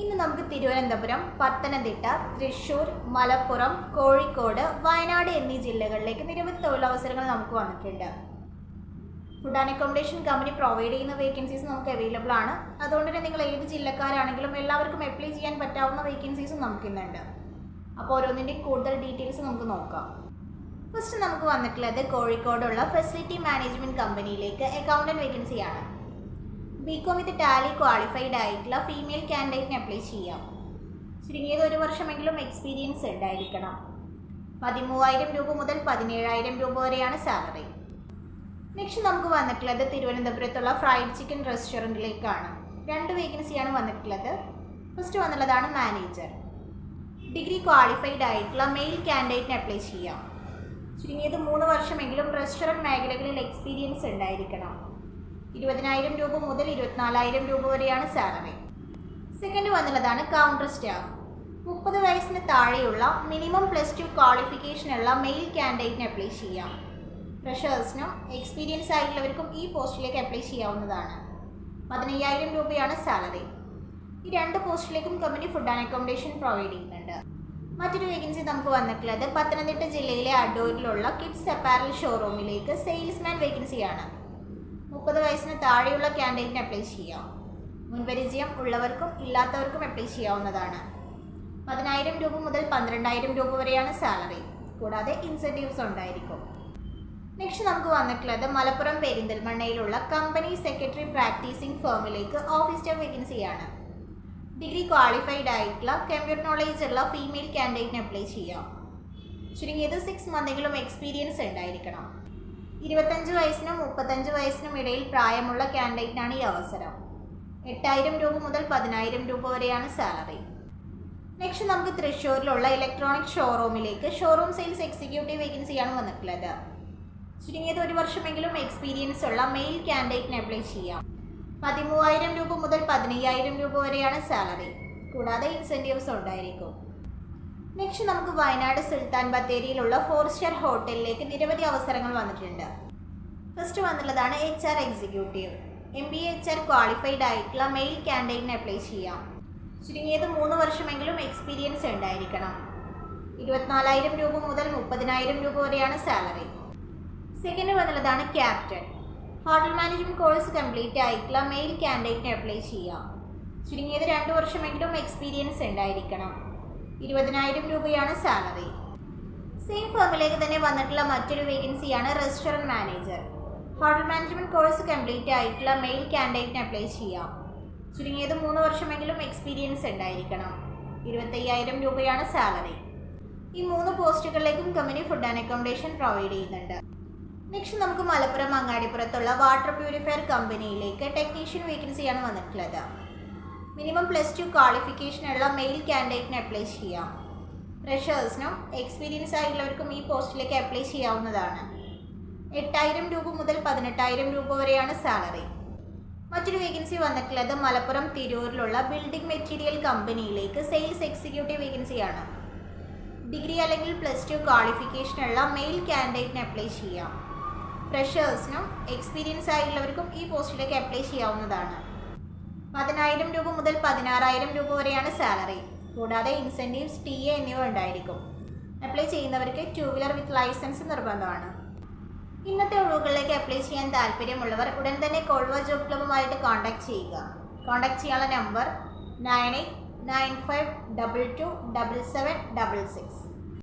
ഇന്ന് നമുക്ക് തിരുവനന്തപുരം പത്തനംതിട്ട തൃശൂർ മലപ്പുറം കോഴിക്കോട് വയനാട് എന്നീ ജില്ലകളിലേക്ക് നിരവധി തൊഴിലവസരങ്ങൾ നമുക്ക് വന്നിട്ടുണ്ട്. Food and accommodation company provide ചെയ്യുന്ന വേക്കൻസീസ് നമുക്ക് അവൈലബിൾ ആണ്. അതുകൊണ്ട് തന്നെ നിങ്ങൾ ഏത് ജില്ലക്കാരാണെങ്കിലും എല്ലാവർക്കും അപ്ലൈ ചെയ്യാൻ പറ്റാവുന്ന വേക്കൻസീസും നമുക്ക് ഇന്നുണ്ട്. അപ്പോൾ ഓരോന്നിന്റെയും കൂടുതൽ ഡീറ്റെയിൽസ് നമുക്ക് നോക്കാം. ഫസ്റ്റ് നമുക്ക് വന്നിട്ടുള്ളത് കോഴിക്കോടുള്ള ഫെസിലിറ്റി മാനേജ്മെന്റ് കമ്പനിയിലേക്ക് അക്കൗണ്ടന്റ് വേക്കൻസിയാണ് B Com with Tally qualified ആയിട്ടുള്ള ഫീമെയിൽ കാൻഡിഡേറ്റിന് അപ്ലൈ ചെയ്യാം. ചുരുങ്ങിയത് ഒരു വർഷമെങ്കിലും എക്സ്പീരിയൻസ് ഉണ്ടായിരിക്കണം. പതിമൂവായിരം രൂപ മുതൽ പതിനേഴായിരം രൂപ വരെയാണ് സാലറി നെക്സ്റ്റ് നമുക്ക് വന്നിട്ടുള്ളത് തിരുവനന്തപുരത്തുള്ള ഫ്രൈഡ് ചിക്കൻ റെസ്റ്റോറന്റിലേക്കാണ് രണ്ട് വേക്കൻസിയാണ് വന്നിട്ടുള്ളത്. ഫസ്റ്റ് വന്നുള്ളതാണ് മാനേജർ ഡിഗ്രി ക്വാളിഫൈഡ് ആയിട്ടുള്ള മെയിൽ കാൻഡിഡേറ്റിന് അപ്ലൈ ചെയ്യാം. ചുരുങ്ങിയത് മൂന്ന് വർഷമെങ്കിലും റെസ്റ്റോറന്റ് മേഖലകളിൽ എക്സ്പീരിയൻസ് ഉണ്ടായിരിക്കണം. ഇരുപതിനായിരം രൂപ മുതൽ ഇരുപത്തിനാലായിരം രൂപ വരെയാണ് സാലറി. സെക്കൻഡ് വന്നുള്ളതാണ് കൗണ്ടർ സ്റ്റാഫ് മുപ്പത് വയസ്സിന് താഴെയുള്ള മിനിമം പ്ലസ് ടു ക്വാളിഫിക്കേഷനുള്ള മെയിൽ ക്യാൻഡിഡേറ്റിന് അപ്ലൈ ചെയ്യാം. ഫ്രഷേഴ്സിനും എക്സ്പീരിയൻസ് ആയിട്ടുള്ളവർക്കും ഈ പോസ്റ്റിലേക്ക് അപ്ലൈ ചെയ്യാവുന്നതാണ്. പതിനയ്യായിരം രൂപയാണ് സാലറി. ഈ രണ്ട് പോസ്റ്റിലേക്കും company food and accommodation provide ചെയ്യുന്നുണ്ട്. മറ്റൊരു വേക്കൻസി നമുക്ക് വന്നിട്ടുള്ളത് പത്തനംതിട്ട ജില്ലയിലെ അഡൂരിലുള്ള കിഡ്സ് അപ്പാരൽ ഷോറൂമിലേക്ക് സെയിൽസ്മാൻ വേക്കൻസിയാണ് മുപ്പത് വയസ്സിന് താഴെയുള്ള ക്യാൻഡിഡേറ്റിന് അപ്ലൈ ചെയ്യാം. മുൻപരിചയം ഉള്ളവർക്കും ഇല്ലാത്തവർക്കും അപ്ലൈ ചെയ്യാവുന്നതാണ്. പതിനായിരം രൂപ മുതൽ പന്ത്രണ്ടായിരം രൂപ വരെയാണ് സാലറി കൂടാതെ ഇൻസെന്റീവ്സ് ഉണ്ടായിരിക്കും. നെക്സ്റ്റ് നമുക്ക് വന്നിട്ടുള്ളത് മലപ്പുറം പെരിന്തൽമണ്ണയിലുള്ള കമ്പനി സെക്രട്ടറി പ്രാക്ടീസിംഗ് ഫേമിലേക്ക് ഓഫീസ് സ്റ്റാഫ് വേക്കൻസിയാണ് ഡിഗ്രി ക്വാളിഫൈഡ് ആയിട്ടുള്ള കമ്പ്യൂട്ടർ നോളേജ് ഉള്ള ഫീമെയിൽ ക്യാൻഡിഡേറ്റിന് അപ്ലൈ ചെയ്യാം. ചുരുങ്ങിയത് സിക്സ് മന്തെങ്കിലും എക്സ്പീരിയൻസ് ഉണ്ടായിരിക്കണം. ഇരുപത്തഞ്ച് വയസ്സിനും മുപ്പത്തഞ്ച് വയസ്സിനും ഇടയിൽ പ്രായമുള്ള കാൻഡിഡേറ്റിനാണ് ഈ അവസരം. എട്ടായിരം രൂപ മുതൽ പതിനായിരം രൂപ വരെയാണ് സാലറി. നെക്സ്റ്റ് നമുക്ക് തൃശ്ശൂരിലുള്ള ഇലക്ട്രോണിക് ഷോറൂമിലേക്ക്. ഷോറൂം സെയിൽസ് എക്സിക്യൂട്ടീവ് വേക്കൻസിയാണ് വന്നിട്ടുള്ളത്. ചുരുങ്ങിയത് ഒരു വർഷമെങ്കിലും എക്സ്പീരിയൻസ് ഉള്ള മെയിൽ ക്യാൻഡിഡേറ്റിന് അപ്ലൈ ചെയ്യാം. പതിമൂവായിരം രൂപ മുതൽ പതിനയ്യായിരം രൂപ വരെയാണ് സാലറി. കൂടാതെ ഇൻസെന്റീവ്സ് ഉണ്ടായിരിക്കും. നെക്സ്റ്റ് നമുക്ക് വയനാട് സുൽത്താൻ ബത്തേരിയിലുള്ള ഫോർ സ്റ്റാർ ഹോട്ടലിലേക്ക് നിരവധി അവസരങ്ങൾ വന്നിട്ടുണ്ട്. First വന്നുള്ളതാണ് H R executive M B H R qualified ആയിട്ടുള്ള മെയിൽ ക്യാൻഡിഡേറ്റിന് അപ്ലൈ ചെയ്യാം. ചുരുങ്ങിയത് മൂന്ന് വർഷമെങ്കിലും എക്സ്പീരിയൻസ് ഉണ്ടായിരിക്കണം. ഇരുപത്തിനാലായിരം രൂപ മുതൽ മുപ്പതിനായിരം രൂപ വരെയാണ് salary second വന്നുള്ളതാണ് captain hotel management course complete ആയിട്ടുള്ള മെയിൽ ക്യാൻഡിഡേറ്റിന് അപ്ലൈ ചെയ്യാം. ചുരുങ്ങിയത് രണ്ട് വർഷമെങ്കിലും എക്സ്പീരിയൻസ് ഉണ്ടായിരിക്കണം. ഇരുപതിനായിരം രൂപയാണ് സാലറി. സെയിം ഫേമിലേക്ക് തന്നെ വന്നിട്ടുള്ള മറ്റൊരു വേക്കൻസിയാണ് restaurant manager. Hotel management course complete ആയിട്ടുള്ള മെയിൽ ക്യാൻഡിഡേറ്റിന് അപ്ലൈ ചെയ്യാം. ചുരുങ്ങിയത് മൂന്ന് വർഷമെങ്കിലും എക്സ്പീരിയൻസ് ഉണ്ടായിരിക്കണം. ഇരുപത്തയ്യായിരം രൂപയാണ് സാലറി. ഈ മൂന്ന് പോസ്റ്റുകളിലേക്കും company food and accommodation provide ചെയ്യുന്നുണ്ട്. നെക്സ്റ്റ് നമുക്ക് മലപ്പുറം അങ്ങാടിപ്പുറത്തുള്ള വാട്ടർ പ്യൂരിഫയർ കമ്പനിയിലേക്ക് ടെക്നീഷ്യൻ വേക്കൻസിയാണ് വന്നിട്ടുള്ളത്. മിനിമം പ്ലസ് ടു ക്വാളിഫിക്കേഷനുള്ള മെയിൽ കാൻഡിഡേറ്റിന് അപ്ലൈ ചെയ്യാം. ഫ്രഷേഴ്സിനും എക്സ്പീരിയൻസ് ആയിട്ടുള്ളവർക്കും ഈ പോസ്റ്റിലേക്ക് അപ്ലൈ ചെയ്യാവുന്നതാണ്. എട്ടായിരം രൂപ മുതൽ പതിനെട്ടായിരം രൂപ വരെയാണ് സാലറി മറ്റൊരു വേക്കൻസി വന്നിട്ടുള്ളത് മലപ്പുറം തിരൂരിലുള്ള ബിൽഡിംഗ് മെറ്റീരിയൽ കമ്പനിയിലേക്ക് സെയിൽസ് എക്സിക്യൂട്ടീവ് വേക്കൻസിയാണ് ഡിഗ്രി അല്ലെങ്കിൽ പ്ലസ് ടു ക്വാളിഫിക്കേഷനുള്ള മെയിൽ കാൻഡിഡേറ്റിന് അപ്ലൈ ചെയ്യാം. ഫ്രഷേഴ്സിനും എക്സ്പീരിയൻസ് ആയിട്ടുള്ളവർക്കും ഈ പോസ്റ്റിലേക്ക് അപ്ലൈ ചെയ്യാവുന്നതാണ്. പതിനായിരം രൂപ മുതൽ പതിനാറായിരം രൂപ വരെയാണ് സാലറി. കൂടാതെ ഇൻസെന്റീവ്സ് ടി എ എന്നിവ ഉണ്ടായിരിക്കും. അപ്ലൈ ചെയ്യുന്നവർക്ക് ടു വീലർ വിത്ത് ലൈസൻസ് നിർബന്ധമാണ്. ഇന്നത്തെ ഒഴിവുകളിലേക്ക് അപ്ലൈ ചെയ്യാൻ താല്പര്യമുള്ളവർ ഉടൻ തന്നെ കോൾവ ജോബ് ക്ലബുമായിട്ട് കോൺടാക്ട് ചെയ്യുക. കോൺടാക്ട് ചെയ്യാനുള്ള number nine eight nine five double two double seven double six